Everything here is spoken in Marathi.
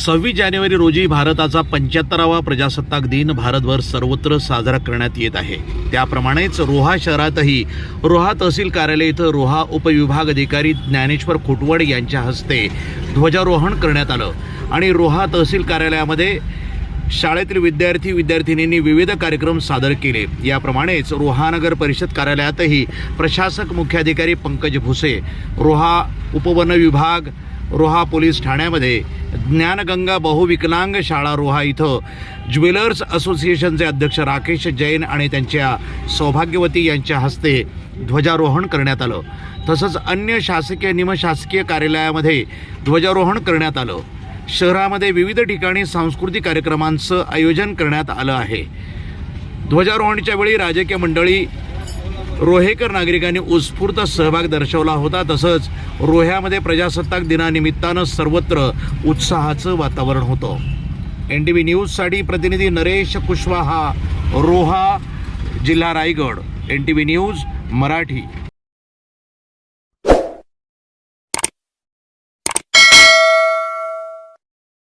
सव्वीस जानेवारी रोजी भारताचा पंच्याहत्तरावा प्रजासत्ताक दिन भारतभर सर्वत्र साजरा करण्यात येत आहे. त्याप्रमाणेच रोहा शहरातही रोहा तहसील कार्यालय इथं रोहा उपविभाग अधिकारी ज्ञानेश्वर खुटवड यांच्या हस्ते ध्वजारोहण करण्यात आलं. आणि रोहा तहसील कार्यालयामध्ये शाळेतील विद्यार्थी विद्यार्थिनींनी विविध कार्यक्रम सादर केले. याप्रमाणेच रोहानगर परिषद कार्यालयातही प्रशासक मुख्याधिकारी पंकज भुसे रोहा उपवन विभाग रोहा पोलीस ठाण्यामध्ये ज्ञानगंगा बहुविकलांग शाळा रोहा इथं ज्वेलर्स असोसिएशनचे अध्यक्ष राकेश जैन आणि त्यांच्या सौभाग्यवती यांच्या हस्ते ध्वजारोहण करण्यात आलं. तसंच अन्य शासकीय निमशासकीय कार्यालयामध्ये ध्वजारोहण करण्यात आलं. शहरामध्ये विविध ठिकाणी सांस्कृतिक कार्यक्रमांचं आयोजन करण्यात आलं आहे. ध्वजारोहणच्या वेळी राजकीय मंडळी रोहेकर नागरिकांनी उत्स्फूर्त सहभाग दर्शवला होता. तसंच रोह्यामध्ये प्रजासत्ताक दिनानिमित्तानं सर्वत्र उत्साहाचं वातावरण होतं. एन टी व्ही न्यूजसाठी प्रतिनिधी नरेश कुशवाहा रोहा जिल्हा Raigad. N T V news Marathi.